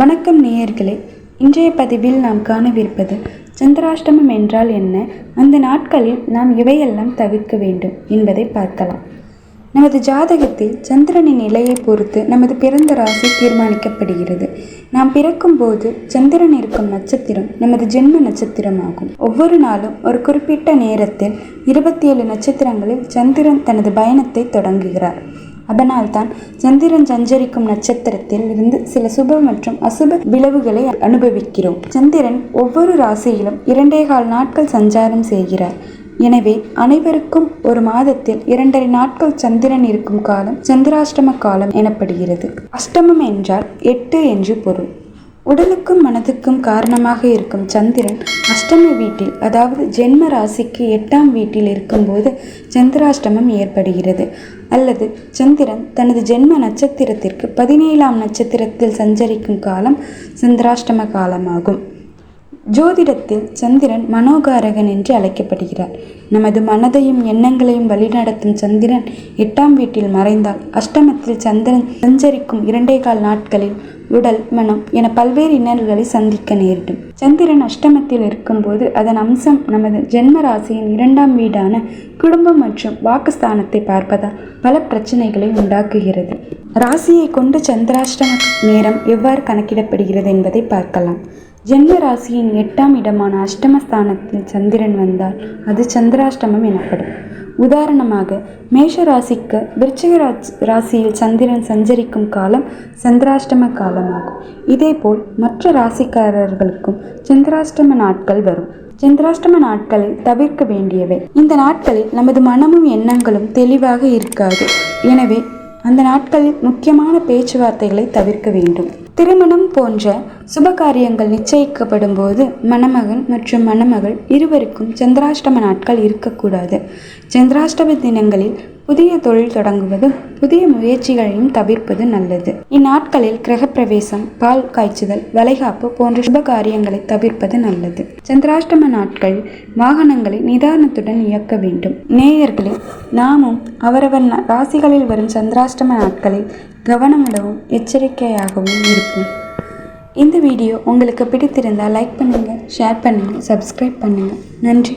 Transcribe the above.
வணக்கம் நேயர்களே. இன்றைய பதிவில் நாம் காணவிருப்பது சந்திராஷ்டமம் என்றால் என்ன? அந்த நாட்களில் நாம் இவையெல்லாம் தவிர்க்க வேண்டும் என்பதை பார்க்கலாம். நமது ஜாதகத்தில் சந்திரனின் நிலையை பொறுத்து நமது பிறந்த ராசி தீர்மானிக்கப்படுகிறது. நாம் பிறக்கும்போது சந்திரன் இருக்கும் நட்சத்திரம் நமது ஜென்ம நட்சத்திரமாகும். ஒவ்வொரு நாளும் ஒரு குறிப்பிட்ட நேரத்தில் இருபத்தி ஏழு நட்சத்திரங்களில் சந்திரன் தனது பயணத்தை தொடங்குகிறார். அதனால்தான் சந்திரன் சஞ்சரிக்கும் நட்சத்திரத்தில் இருந்து சில சுப மற்றும் அசுப விளைவுகளை அனுபவிக்கிறோம். சந்திரன் ஒவ்வொரு ராசியிலும் இரண்டே கால் நாட்கள் சஞ்சாரம் செய்கிறார். எனவே அனைவருக்கும் ஒரு மாதத்தில் இரண்டரை நாட்கள் சந்திரன் இருக்கும் காலம் சந்திராஷ்டம காலம் எனப்படுகிறது. அஷ்டமம் என்றால் எட்டு என்று பொருள். உடலுக்கும் மனதுக்கும் காரணமாக இருக்கும் சந்திரன் அஷ்டம வீட்டில் அதாவது ஜென்ம ராசிக்கு எட்டாம் வீட்டில் இருக்கும்போது சந்திராஷ்டமம் ஏற்படுகிறது. அல்லது சந்திரன் தனது ஜென்ம நட்சத்திரத்திற்கு பதினேழாம் நட்சத்திரத்தில் சஞ்சரிக்கும் காலம் சந்திராஷ்டம காலமாகும். ஜோதிடத்தில் சந்திரன் மனோகாரகன் என்று அழைக்கப்படுகிறார். நமது மனதையும் எண்ணங்களையும் வழிநடத்தும் சந்திரன் எட்டாம் வீட்டில் மறைந்தால் அஷ்டமத்தில் சந்திரன் சஞ்சரிக்கும் இரண்டே கால் நாட்களில் உடல் மனம் என பல்வேறு இன்னல்களை சந்திக்க நேரிடும். சந்திரன் அஷ்டமத்தில் இருக்கும்போது அதன் அம்சம் நமது ஜென்ம ராசியின் இரண்டாம் வீடான குடும்பம் மற்றும் வாக்குஸ்தானத்தை பார்ப்பதால் பல பிரச்சனைகளை உண்டாக்குகிறது. ராசியை கொண்டு சந்திராஷ்டம நேரம் எவ்வாறு கணக்கிடப்படுகிறது என்பதை பார்க்கலாம். ஜென்ம ராசியின் எட்டாம் இடமான அஷ்டமஸ்தானத்தில் சந்திரன் வந்தால் அது சந்திராஷ்டமம் எனப்படும். உதாரணமாக மேஷ ராசிக்கு விருச்சிக ராசியில் சந்திரன் சஞ்சரிக்கும் காலம் சந்திராஷ்டம காலமாகும். இதேபோல் மற்ற ராசிக்காரர்களுக்கும் சந்திராஷ்டம நாட்கள் வரும். சந்திராஷ்டம நாட்களில் தவிர்க்க வேண்டியவை. இந்த நாட்களில் நமது மனமும் எண்ணங்களும் தெளிவாக இருக்காது. எனவே அந்த நாட்களில் முக்கியமான பேச்சுவார்த்தைகளை தவிர்க்க வேண்டும். திருமணம் போன்ற சுபகாரியங்கள் நிச்சயிக்கப்படும் போது மணமகன் மற்றும் மணமகள் இருவருக்கும் சந்திராஷ்டம நாட்கள் இருக்கக்கூடாது. சந்திராஷ்டம தினங்களில் புதிய தொழில் தொடங்குவது புதிய முயற்சிகளையும் தவிர்ப்பது நல்லது. இந்நாட்களில் கிரகப்பிரவேசம் பால் காய்ச்சுதல் வளைகாப்பு போன்ற சுப காரியங்களை தவிர்ப்பது நல்லது. சந்திராஷ்டம நாட்கள் வாகனங்களை நிதானத்துடன் இயக்க வேண்டும். நேயர்களே நாமும் அவரவர் ராசிகளில் வரும் சந்திராஷ்டம நாட்களில் கவனமிடவும் எச்சரிக்கையாகவும் இருப்போம். இந்த வீடியோ உங்களுக்கு பிடித்திருந்தால் லைக் பண்ணுங்கள் ஷேர் பண்ணுங்கள் சப்ஸ்கிரைப் பண்ணுங்கள் நன்றி.